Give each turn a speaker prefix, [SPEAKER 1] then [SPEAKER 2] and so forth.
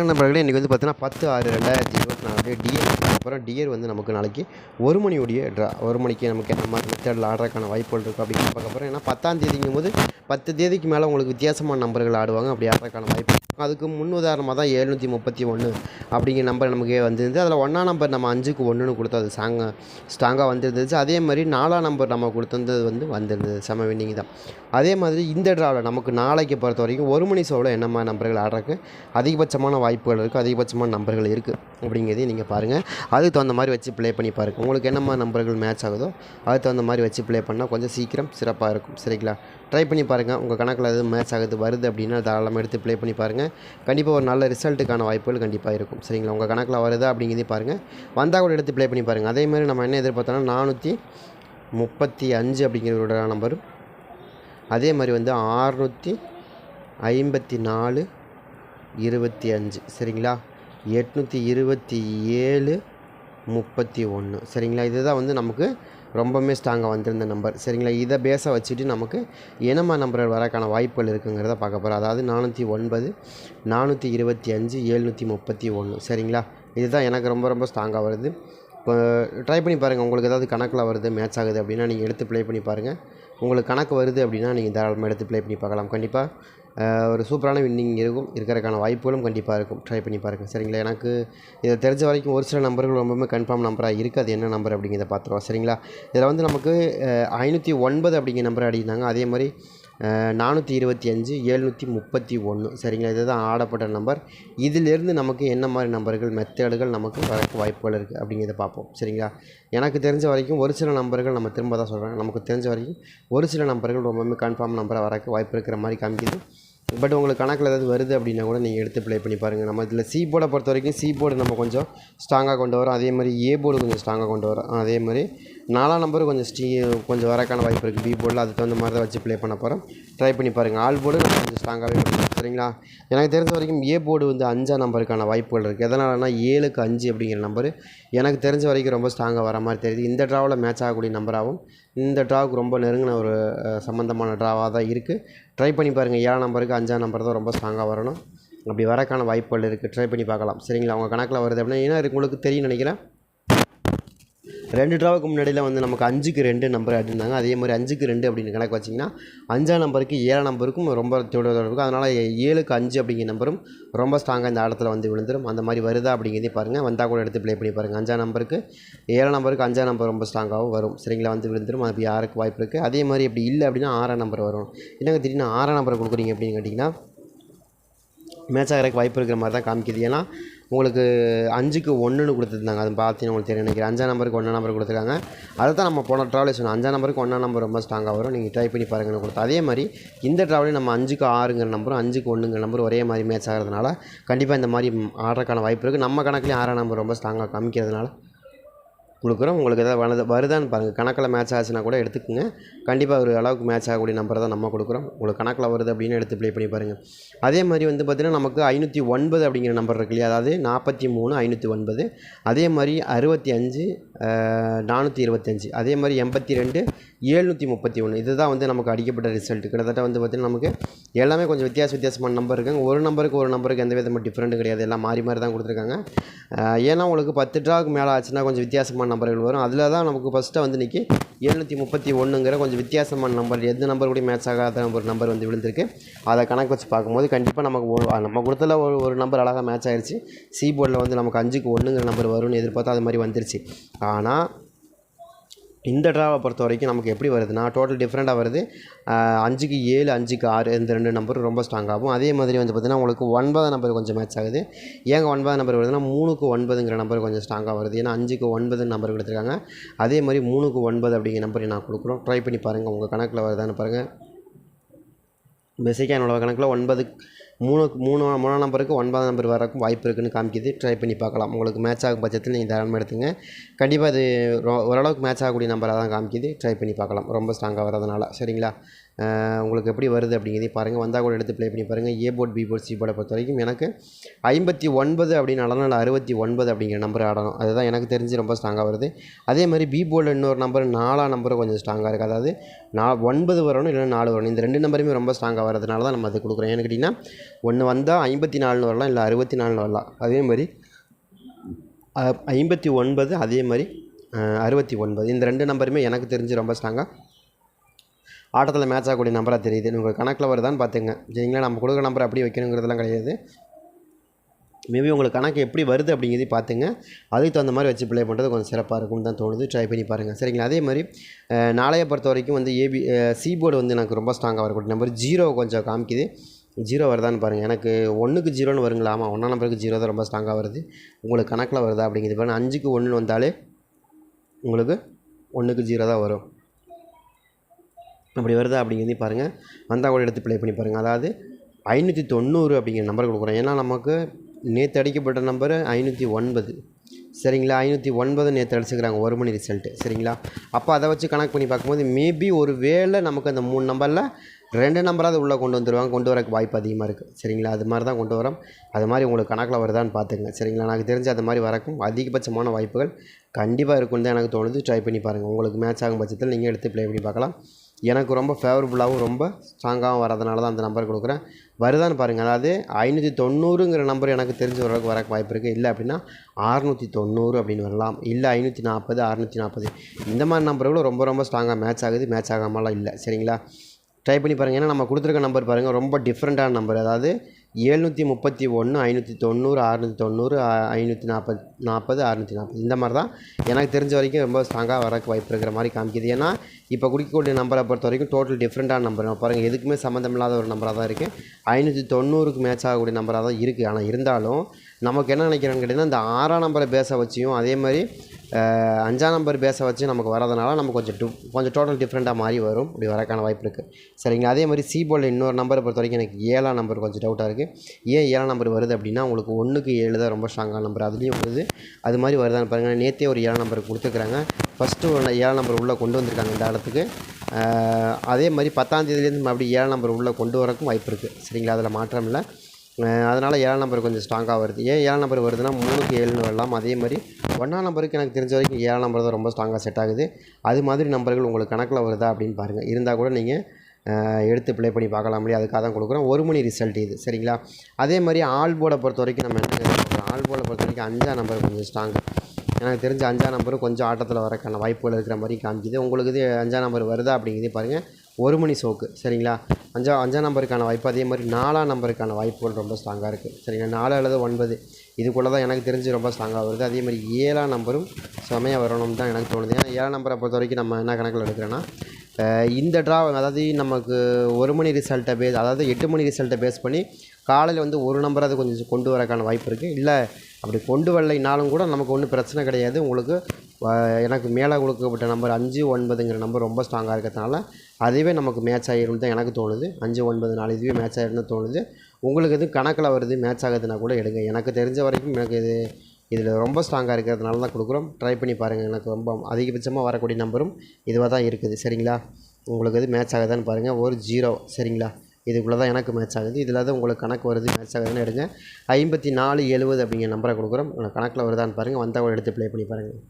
[SPEAKER 1] வணக்கம் நண்பர்களே இன்றைக்கி வந்து பார்த்தீங்கன்னா பத்து ஆறு ரெண்டாயிரத்தி இருபத்தி நாலு டிஎர் அப்புறம் டிஎர் வந்து நமக்கு நாளைக்கு ஒரு மணியோடைய ட்ரா ஒரு மணிக்கு நமக்கு என்ன மாதிரி மெத்தடில் ஆடுறதுக்கான வாய்ப்புகள் இருக்குது அப்படின்னு பார்க்கப்புறம் ஏன்னா பத்தாம் தேதிங்கும் போது பத்து தேதிக்கு மேலே உங்களுக்கு வித்தியாசமான நம்பர்கள் ஆடுவாங்க. அப்படி ஆடுறதுக்கான வாய்ப்பு இருக்கும் அதுக்கு முன் உதாரணமாக தான் எழுநூற்றி முப்பத்தி ஒன்று அப்படிங்கிற நம்பர் நமக்கு வந்துருந்து அதில் ஒன்றாம் நம்பர் நம்ம அஞ்சுக்கு ஒன்றுன்னு கொடுத்தோம். அது சாங்க ஸ்ட்ராங்காக வந்துருந்துச்சு அதே மாதிரி நாலாம் நம்பர் நம்ம கொடுத்தது வந்து வந்திருந்தது. செம வின்னிங் தான். அதே மாதிரி இந்த ட்ராவில் நமக்கு நாளைக்கு பொறுத்த வரைக்கும் ஒரு மணி ஷோவில் என்ன மாதிரி நம்பர்கள் ஆடுறதுக்கு அதிகபட்சமான வாய்ப்புகள் இருக்குது அதிகபட்சமான நம்பர்கள் இருக்குது அப்படிங்கிறதையும் நீங்கள் பாருங்கள் அதுக்கு தகுந்த மாதிரி வச்சு ப்ளே பண்ணி பாருங்கள் உங்களுக்கு என்ன மாதிரி நம்பர்கள் மேட்ச் ஆகுதோ அதுக்கு தகுந்த மாதிரி வச்சு ப்ளே பண்ணால் கொஞ்சம் சீக்கிரம் சிறப்பாக இருக்கும். சரிங்களா? ட்ரை பண்ணி பாருங்கள் உங்கள் கணக்கில் எதுவும் மேட்ச் ஆகுது வருது அப்படின்னா தாராளமாக எடுத்து ப்ளே பண்ணி பாருங்கள் கண்டிப்பாக ஒரு நல்ல ரிசல்ட்டுக்கான வாய்ப்புகள் கண்டிப்பாக இருக்கும். சரிங்களா? உங்கள் கணக்கில் வருதா அப்படிங்கிறதே பாருங்கள் வந்தால் கூட எடுத்து ப்ளே பண்ணி பாருங்கள் அதே மாதிரி நம்ம என்ன எதிர்பார்த்தோம்னா நானூற்றி முப்பத்தி அஞ்சு அப்படிங்கிறவரோட நம்பர் அதே மாதிரி வந்து ஆறுநூற்றி ஐம்பத்தி நாலு இருபத்தி அஞ்சு. சரிங்களா? எட்நூற்றி இருபத்தி ஏழு முப்பத்தி ஒன்று. சரிங்களா? இதுதான் வந்து நமக்கு ரொம்பவுமே ஸ்ட்ராங்காக வந்திருந்த நம்பர் சரிங்களா? இதை பேஸை வச்சுட்டு நமக்கு இனமா நம்பர் வரக்கான வாய்ப்புகள் இருக்குங்கிறத பார்க்க போகிறோம் அதாவது நானூற்றி ஒன்பது நானூற்றி இருபத்தி அஞ்சு எழுநூற்றி முப்பத்தி ஒன்று. சரிங்களா? இதுதான் எனக்கு ரொம்ப ரொம்ப ஸ்ட்ராங்காக வருது. இப்போ ட்ரை பண்ணி பாருங்கள் உங்களுக்கு ஏதாவது கணக்கில் வருது மேட்ச் ஆகுது அப்படின்னா நீங்கள் எடுத்து ப்ளே பண்ணி பாருங்கள் உங்களுக்கு கணக்கு வருது அப்படின்னா நீங்கள் தாராளமாக எடுத்து ப்ளே பண்ணி பார்க்கலாம். கண்டிப்பாக ஒரு சூப்பரான வின்னிங் இருக்கும். இருக்கிறதுக்கான வாய்ப்புகளும் கண்டிப்பாக இருக்கும். ட்ரை பண்ணி பாருங்கள் சரிங்களா? எனக்கு இதை தெரிஞ்ச வரைக்கும் ஒரு சில நம்பர்கள் ரொம்பவுமே கன்ஃபார்ம் நம்பராக இருக்குது அது என்ன நம்பர் அப்படிங்கிறத பார்த்துருவோம். சரிங்களா? இதில் வந்து நமக்கு ஐநூற்றி ஒன்பது அப்படிங்கிற நம்பர் அடிக்கிறாங்க அதே மாதிரி நானூற்றி இருபத்தி அஞ்சு எழுநூற்றி முப்பத்தி ஒன்று. சரிங்களா? இதுதான் ஆடப்பட்ட நம்பர். இதிலிருந்து நமக்கு என்ன மாதிரி நம்பர்கள் மெத்தேடுகள் நமக்கு வரக்கு வாய்ப்புகள் இருக்குது அப்படிங்கிறத பார்ப்போம். சரிங்களா? எனக்கு தெரிஞ்ச வரைக்கும் ஒரு சில நம்பர்கள் நம்ம திரும்ப தான் சொல்கிறேன் நமக்கு தெரிஞ்ச வரைக்கும் ஒரு சில நம்பர்கள் ரொம்பவுமே கன்ஃபார்ம் நம்பராக வரக்கு வாய்ப்பு இருக்கிற மாதிரி காமிக்குது. பட் உங்களுக்கு கணக்கில் ஏதாவது வருது அப்படின்னா கூட நீங்கள் எடுத்து ப்ளே பண்ணி பாருங்கள் நம்ம இதில் சி போர்டை பொறுத்த வரைக்கும் சி போர்டு நம்ம கொஞ்சம் ஸ்ட்ராங்காக கொண்டு வரோம். அதே மாதிரி ஏ போர்டு கொஞ்சம் ஸ்ட்ராங்காக கொண்டு வரோம். அதே மாதிரி நாலாம் நம்பர் கொஞ்சம் ஸ்டீ கொஞ்சம் வரக்கான வாய்ப்பு இருக்குது பி போர்டில் அதுக்கு தகுந்த மாதிரி தான் வச்சு ப்ளே பண்ண போகிறோம் ட்ரை பண்ணி பாருங்கள் ஆல் போர்டு நம்ம கொஞ்சம் ஸ்ட்ராங்காகவே பண்ணுவோம் சரிங்களா? எனக்கு தெரிஞ்ச வரைக்கும் ஏ போர்டு வந்து அஞ்சாம் நம்பருக்கான வாய்ப்புகள் இருக்குது எதனாலனா ஏழுக்கு அஞ்சு அப்படிங்கிற நம்பர் எனக்கு தெரிஞ்ச வரைக்கும் ரொம்ப ஸ்ட்ராங்காக வர மாதிரி தெரியுது. இந்த ட்ராவில் மேட்ச் ஆகக்கூடிய நம்பராகவும் இந்த ட்ராவுக்கு ரொம்ப நெருங்கின ஒரு சம்மந்தமான ட்ராவாக தான் இருக்குது ட்ரை பண்ணி பாருங்கள் ஏழாம் நம்பருக்கு அஞ்சாம் நம்பர் தான் ரொம்ப ஸ்ட்ராங்காக வரணும். அப்படி வரக்கான வாய்ப்புகள் இருக்குது ட்ரை பண்ணி பார்க்கலாம். சரிங்களா? உங்கள் கணக்கில் வருது அப்படின்னா ஏன்னா உங்களுக்கு தெரியும் நினைக்கிறேன். ரெண்டு ட்ராவுக்கு முன்னாடியில் வந்து நமக்கு அஞ்சுக்கு ரெண்டு நம்பர் அப்படின்னாங்க. அதே மாதிரி அஞ்சுக்கு ரெண்டு அப்படின்னு கணக்கு வச்சிங்கன்னா அஞ்சாம் நம்பருக்கு ஏழாம் நம்பருக்கும் ரொம்ப தொடர்பு இருக்கும். அதனால் ஏழுக்கு அஞ்சு அப்படிங்கிற நம்பரும் ரொம்ப ஸ்ட்ராங்காக இந்த ஆடத்தில் வந்து விழுந்துடும் அந்த மாதிரி வருதா அப்படிங்கிறதே பாருங்கள் வந்தால் கூட எடுத்து ப்ளே பண்ணி பாருங்கள் அஞ்சாம் நம்பருக்கு ஏழாம் நம்பருக்கு அஞ்சாம் நம்பர் ரொம்ப ஸ்ட்ராங்காகவும் வரும். சரிங்களா? வந்து விழுந்துடும் அது யாருக்கு வாய்ப்பு இருக்குது அதே மாதிரி இப்படி இல்லை அப்படின்னா ஆறாம் நம்பர் வரும். என்னங்க திடீர்னு ஆறாம் நம்பர் கொடுக்குறீங்க அப்படின்னு கேட்டிங்கன்னா மேட்ச் ஆகிறதுக்கு வாய்ப்பு இருக்கிற மாதிரி தான் காமிக்குது. ஏன்னா உங்களுக்கு அஞ்சுக்கு ஒன்றுன்னு கொடுத்துருந்தாங்க. அது பார்த்தீங்கன்னா உங்களுக்கு தெரியும் நினைக்கிறேன். அஞ்சாம் நம்பருக்கு ஒன்றாம் நம்பர் கொடுத்துருக்காங்க. அதை தான் நம்ம போன ட்ராவலே சொன்னோம். அஞ்சாம் நம்பருக்கு ஒன்றாம் நம்பர் ரொம்ப ஸ்ட்ராங்காக வரும். நீங்கள் ட்ரை பண்ணி பாருங்கன்னு கொடுத்தோம் அதே மாதிரி இந்த ட்ராவலையும் நம்ம அஞ்சுக்கு ஆறுங்கிற நம்பரும் அஞ்சுக்கு ஒன்றுங்கிற நம்பர் ஒரே மாதிரி மேட்ச் ஆகிறதுனால கண்டிப்பாக இந்த மாதிரி ஆடுறதுக்கான வாய்ப்பு இருக்குது நம்ம கணக்குலேயும் ஆறாம் நம்பர் ரொம்ப ஸ்ட்ராங்காக காமிக்கிறதுனால. கொடுக்குறோம். உங்களுக்கு எதாவது வருது வருதான்னு பாருங்கள் கணக்கில் மேட்ச் ஆச்சுன்னா கூட எடுத்துக்கோங்க. கண்டிப்பாக ஒரு அளவுக்கு மேட்ச் ஆகக்கூடிய நம்பரை தான் நம்ம கொடுக்குறோம். உங்களுக்கு கணக்கில் வருது அப்படின்னு எடுத்து ப்ளே பண்ணி பாருங்கள் அதே மாதிரி வந்து பார்த்திங்கன்னா நமக்கு ஐநூற்றி ஒன்பது அப்படிங்கிற நம்பர் இருக்கு இல்லையா? அதாவது நாற்பத்தி மூணு ஐநூற்றி ஒன்பது. அதே மாதிரி அறுபத்தி அஞ்சு நானூற்றி இருபத்தஞ்சி அதே மாதிரி எண்பத்தி ரெண்டு ஏழ்நூற்றி முப்பத்தி ஒன்று. இதுதான் வந்து நமக்கு அடிக்கப்பட்ட ரிசல்ட் கிட்டத்தட்ட வந்து பார்த்திங்கன்னா நமக்கு எல்லாமே கொஞ்சம் வித்தியாச வித்தியாசமான நம்பர் இருக்குங்க. ஒரு நம்பருக்கு ஒரு நம்பருக்கு எந்த விதமாக டிஃப்ரெண்ட் கிடையாது. எல்லாம் மாறி மாறி தான் கொடுத்துருக்காங்க ஏன்னா உங்களுக்கு பத்து ட்ராவுக்கு மேலே ஆச்சுன்னா கொஞ்சம் வித்தியாசமான நம்பர்கள் வரும். அதில் தான் நமக்கு ஃபஸ்ட்டாக வந்து இன்றைக்கி எழுநூற்றி முப்பத்தி ஒன்றுங்கிற கொஞ்சம் வித்தியாசமான நம்பர் எந்த நம்பர் கூட மேட்ச் ஆகாத ஒரு நம்பர் வந்து விழுந்திருக்கு. அதை கணக்கு வச்சு பார்க்கும்போது கண்டிப்பாக நமக்கு நம்ம கொடுத்தல ஒரு ஒரு நம்பர் அழகாக மேட்ச் ஆயிடுச்சு சி போர்டில் வந்து நமக்கு அஞ்சுக்கு ஒன்றுங்கிற நம்பர் வரும்னு எதிர்பார்த்தா அது மாதிரி வந்துருச்சு. ஆனால் இந்த ட்ராவை பொறுத்த வரைக்கும் நமக்கு எப்படி வருதுன்னா டோட்டல் டிஃப்ரெண்ட்டாக வருது. அஞ்சுக்கு ஏழு அஞ்சுக்கு ஆறு இந்த ரெண்டு நம்பரும் ரொம்ப ஸ்ட்ராங்காகும் அதே மாதிரி வந்து பார்த்திங்கன்னா உங்களுக்கு ஒன்பதாம் நம்பர் கொஞ்சம் மேட்ச் ஆகுது. ஏங்க ஒன்பதாம் நம்பர் வருதுன்னா மூணுக்கு ஒன்பதுங்கிற நம்பர் கொஞ்சம் ஸ்ட்ராங்காக வருது. ஏன்னா அஞ்சுக்கு ஒன்பது நம்பர் கொடுத்துருக்காங்க. அதே மாதிரி மூணுக்கு ஒன்பது அப்படிங்கிற நம்பர் நான் கொடுக்குறோம். ட்ரை பண்ணி பாருங்கள் உங்கள் கணக்கில் வருதான்னு பாருங்கள் பேசிக்காக என்னோட கணக்கில் ஒன்பது மூணு மூணு மூணாம் நம்பருக்கு ஒன்பதாம் நம்பர் வரக்கும் வாய்ப்பு இருக்குன்னு காமிக்குது. ட்ரை பண்ணி பார்க்கலாம். உங்களுக்கு மேட்ச் ஆகும் பட்சத்தில் நீங்கள் தாராளமாக எடுத்துங்க. கண்டிப்பாக அது ஓரளவுக்கு மேட்ச் ஆகக்கூடிய நம்பராக தான் காமிக்குது. ட்ரை பண்ணி பார்க்கலாம். ரொம்ப ஸ்ட்ராங்காக வரதுனால சரிங்களா? உங்களுக்கு எப்படி வருது அப்படிங்கிறதையும் பாருங்கள் வந்தால் கூட எடுத்து ப்ளே பண்ணி பாருங்கள் A board B board C போர்டை பொறுத்த வரைக்கும் எனக்கு ஐம்பத்தி ஒன்பது அப்படின்னு ஆடணும் அறுபத்தி ஒன்பது அப்படிங்கிற நம்பர் ஆடணும். அதுதான் எனக்கு தெரிஞ்சு ரொம்ப ஸ்ட்ராங்காக வருது. அதே மாதிரி பி போர்டில் இன்னொரு நம்பர் நாலாம் நம்பரும் கொஞ்சம் ஸ்ட்ராங்காக இருக்குது அதாவது நான் ஒன்பது வரணும் இல்லைன்னா நாலு வரணும். இந்த ரெண்டு நம்பருமே ரொம்ப ஸ்ட்ராங்காக வரதுனால தான் நம்ம அது கொடுக்குறோம். ஏன்னு கேட்டிங்கன்னா ஒன்று வந்தால் ஐம்பத்தி நாலுன்னு வரலாம் இல்லை அறுபத்தி நாலுன்னு வரலாம். அதே மாதிரி ஐம்பத்தி ஒன்பது அதே மாதிரி அறுபத்தி ஒன்பது. இந்த ரெண்டு நம்பருமே எனக்கு தெரிஞ்சு ரொம்ப ஸ்ட்ராங்காக ஆட்டத்தில் மேட்ச் ஆகக்கூடிய நம்பராக தெரியுது. உங்கள் கணக்கில் வருதான்னு பார்த்துங்க சரிங்களா? நம்ம கொடுக்குற நம்பர் அப்படி வைக்கணுங்கிறதுலாம் கிடையாது. மேபி உங்களுக்கு கணக்கு எப்படி வருது அப்படிங்கிறத பார்த்துங்க அதுக்கு தகுந்த மாதிரி வச்சு ப்ளே பண்ணுறது கொஞ்சம் சிறப்பாக இருக்கும்னு தான் தோணுது. ட்ரை பண்ணி பாருங்கள் சரிங்களா? அதே மாதிரி நாளைய பொறுத்த வரைக்கும் வந்து ஏபி சி போர்டு வந்து எனக்கு ரொம்ப ஸ்ட்ராங்காக வரக்கூடிய நம்பர் ஜீரோ கொஞ்சம் காமிக்குது. ஜீரோ வருதான்னு பாருங்கள் எனக்கு ஒன்றுக்கு ஜீரோன்னு வருங்களா? ஆமாம் ஒன்றாம் நம்பருக்கு ஜீரோ தான் ரொம்ப ஸ்ட்ராங்காக வருது. உங்களுக்கு கணக்கில் வருதா அப்படிங்கிறது பாருங்கள் அஞ்சுக்கு ஒன்று வந்தாலே உங்களுக்கு ஒன்றுக்கு ஜீரோ தான் வரும். அப்படி வருதா அப்படிங்கிறதே பாருங்கள் வந்தால் கூட எடுத்து ப்ளே பண்ணி பாருங்கள் அதாவது ஐநூற்றி தொண்ணூறு அப்படிங்கிற நம்பர் கொடுக்குறோம். ஏன்னா நமக்கு நேற்று அடிக்கப்பட்ட நம்பரு ஐநூற்றி ஒன்பது. சரிங்களா? ஐநூற்றி ஒன்பது நேற்று அடிச்சுக்கிறாங்க. ஒரு மணி ரிசல்ட்டு சரிங்களா? அப்போ அதை வச்சு கணக்கு பண்ணி பார்க்கும்போது மேபி ஒரு வேளை நமக்கு அந்த மூணு நம்பரில் ரெண்டு நம்பராவது உள்ளே கொண்டு வந்துடுவாங்க கொண்டு வரக்கு வாய்ப்பு அதிகமாக இருக்குது சரிங்களா? அது மாதிரி தான் கொண்டு வரோம். அது மாதிரி உங்களுக்கு கணக்கில் வருதான்னு பார்த்துங்க சரிங்களா? எனக்கு தெரிஞ்சு அது மாதிரி வரக்கும். அதிகபட்சமான வாய்ப்புகள் கண்டிப்பாக இருக்குன்னு தான் எனக்கு தோணுது. ட்ரை பண்ணி பாருங்கள் உங்களுக்கு மேட்ச் ஆகும் பட்சத்தில் நீங்கள் எடுத்து ப்ளே பண்ணி பார்க்கலாம். எனக்கு ரொம்ப ஃபேவரபுளாகவும் ரொம்ப ஸ்ட்ராங்காகவும் வரதுனால தான் அந்த நம்பர் கொடுக்குறேன். வருதான்னு பாருங்கள் அதாவது ஐநூற்றி தொண்ணூறுங்கிற நம்பர் எனக்கு தெரிஞ்ச ஓரளவுக்கு வரக்கு வாய்ப்பு இருக்குது இல்லை அப்படின்னா அறுநூற்றி தொண்ணூறு அப்படின்னு வரலாம். இல்லை ஐநூற்றி நாற்பது அறுநூற்றி நாற்பது இந்த மாதிரி நம்பர்களும் ரொம்ப ரொம்ப ஸ்ட்ராங்காக மேட்ச் ஆகுது மேட்ச் ஆகாமலாம் இல்லை. சரிங்களா? ட்ரை பண்ணி பாருங்கள் ஏன்னா நம்ம கொடுத்துருக்க நம்பர் பாருங்கள் ரொம்ப டிஃப்ரெண்ட்டான நம்பர் அதாவது ஏழ்நூற்றி முப்பத்தி ஒன்று ஐநூற்றி தொண்ணூறு அறுநூற்றி தொண்ணூறு ஐநூற்றி நாற்பது நாற்பது அறுநூற்றி நாற்பது இந்த மாதிரி தான் எனக்கு தெரிஞ்ச வரைக்கும் ரொம்ப ஸ்ட்ராங்காக வரக்கு வாய்ப்பு இருக்கிற மாதிரி காமிக்குது. ஏன்னா இப்போ குடிக்கக்கூடிய நம்பரை பொறுத்த வரைக்கும் டோட்டல் டிஃப்ரெண்ட்டான நம்பர். பாருங்கள் எதுக்குமே சம்மந்தம் இல்லாத ஒரு நம்பராக தான் இருக்குது ஐநூற்றி தொண்ணூறுக்கு மேட்ச் ஆகக்கூடிய நம்பராக தான் இருக்குது ஆனால் இருந்தாலும் நமக்கு என்ன நினைக்கிறேன்னு கேட்டிங்கன்னா இந்த ஆறாம் நம்பரை பேச வச்சியும் அதே மாதிரி அஞ்சாம் நம்பர் பேச வச்சு நமக்கு வரதுனால நம்ம கொஞ்சம் டு கொஞ்சம் டோட்டல் டிஃப்ரெண்ட்டாக மாறி வரும். இப்படி வரக்கான வாய்ப்பு இருக்குது சரிங்களா அதே மாதிரி சி போர்டில் இன்னொரு நம்பரை பொறுத்த வரைக்கும் எனக்கு ஏழாம் நம்பர் கொஞ்சம் டவுட்டாக இருக்குது ஏன் ஏழாம் நம்பர் வருது அப்படின்னா உங்களுக்கு ஒன்றுக்கு ஏழு தான் ரொம்ப ஸ்ட்ராங்கான நம்பர் அதுலேயும் வருது. அது மாதிரி வருதான்னு பாருங்கள் நேற்றே ஒரு ஏழாம் நம்பர் கொடுத்துருக்குறாங்க. ஃபஸ்ட்டு ஒன்று ஏழாம் நம்பர் உள்ளே கொண்டு வந்திருக்காங்க இந்த இடத்துக்கு அதே மாதிரி பத்தாம் தேதியிலேருந்து மறுபடியும் ஏழாம் நம்பர் உள்ளே கொண்டு வரக்கும் வாய்ப்பு இருக்குது சரிங்களா? அதில் மாற்றம் இல்லை. அதனால் ஏழாம் நம்பர் கொஞ்சம் ஸ்ட்ராங்காக வருது. ஏன் ஏழாம் நம்பர் வருதுன்னா மூணுக்கு ஏழுன்னு வரலாம். அதே மாதிரி ஒன்றாம் நம்பருக்கு எனக்கு தெரிஞ்ச வரைக்கும் ஏழாம் நம்பர் தான் ரொம்ப ஸ்ட்ராங்காக செட் ஆகுது. அது மாதிரி நம்பர்கள் உங்களுக்கு கணக்கில் வருதா அப்படின்னு பாருங்கள் இருந்தால் கூட நீங்கள் எடுத்து ப்ளே பண்ணி பார்க்கலாம் முடியும் அதுக்காக தான் கொடுக்குறோம். ஒரு மணி ரிசல்ட் இது. சரிங்களா? அதே மாதிரி ஆல் போர்டை பொறுத்த வரைக்கும் நம்ம என்ன ஆல் போர்டை பொறுத்த வரைக்கும் அஞ்சாம் நம்பர் கொஞ்சம் ஸ்ட்ராங் எனக்கு தெரிஞ்ச அஞ்சாம் நம்பரும் கொஞ்சம் ஆட்டத்தில் வரக்கான வாய்ப்புகள் இருக்கிற மாதிரி காமிக்குது. உங்களுக்கு இது அஞ்சாம் நம்பர் வருதா அப்படிங்கிறதே பாருங்கள் ஒரு மணி சோக்கு சரிங்களா? அஞ்சா அஞ்சாம் நம்பருக்கான வாய்ப்பு அதே மாதிரி நாலாம் நம்பருக்கான வாய்ப்புகள் ரொம்ப ஸ்ட்ராங்காக இருக்குது சரிங்களா? நாலு அல்லது ஒன்பது இதுக்குள்ளே தான் எனக்கு தெரிஞ்சு ரொம்ப ஸ்ட்ராங்காக வருது. அதே மாதிரி ஏழாம் நம்பரும் செமையாக வரணும்னு தான் எனக்கு தோணுது. ஏன்னா ஏழாம் நம்பரை பொறுத்த வரைக்கும் நம்ம என்ன கணக்கில் எடுக்கிறோன்னா இந்த ட்ரா அதாவது நமக்கு ஒரு மணி ரிசல்ட்டை பேஸ் அதாவது எட்டு மணி ரிசல்ட்டை பேஸ் பண்ணி காலையில் வந்து ஒரு நம்பராவது கொஞ்சம் கொண்டு வரக்கான வாய்ப்பு இருக்குது இல்லை அப்படி கொண்டு வரலைனாலும் கூட நமக்கு ஒன்றும் பிரச்சனை கிடையாது. உங்களுக்கு எனக்கு மேலே கொடுக்கப்பட்ட நம்பர் அஞ்சு ஒன்பதுங்கிற நம்பர் ரொம்ப ஸ்ட்ராங்காக இருக்கிறதுனால அதுவே நமக்கு மேட்ச் ஆகிரும்னு தான் எனக்கு தோணுது. அஞ்சு ஒன்பது நாலு இதுவே மேட்ச் ஆகிரும்னு தோணுது. உங்களுக்கு எதுவும் கணக்கில் வருது மேட்ச் ஆகுதுன்னா கூட எடுங்க. எனக்கு தெரிஞ்ச வரைக்கும் எனக்கு இது இதில் ரொம்ப ஸ்ட்ராங்காக இருக்கிறதுனால தான் கொடுக்குறோம். ட்ரை பண்ணி பாருங்கள் எனக்கு ரொம்ப அதிகபட்சமாக வரக்கூடிய நம்பரும் இதுவாக தான் இருக்குது. சரிங்களா? உங்களுக்கு எது மேட்ச் ஆகுதான்னு பாருங்கள் ஒரு ஜீரோ சரிங்களா? இதுக்குள்ளே தான் எனக்கு மேட்ச் ஆகுது. இதில் தான் உங்களுக்கு கணக்கு வருது மேட்ச் ஆகுதுன்னு எடுங்க. ஐம்பத்தி நாலு எழுபது அப்படிங்கிற நம்பரை கொடுக்குறோம். உங்களுக்கு கணக்கில் வருதான்னு பாருங்கள் வந்தால் கூட எடுத்து ப்ளே பண்ணி பாருங்கள்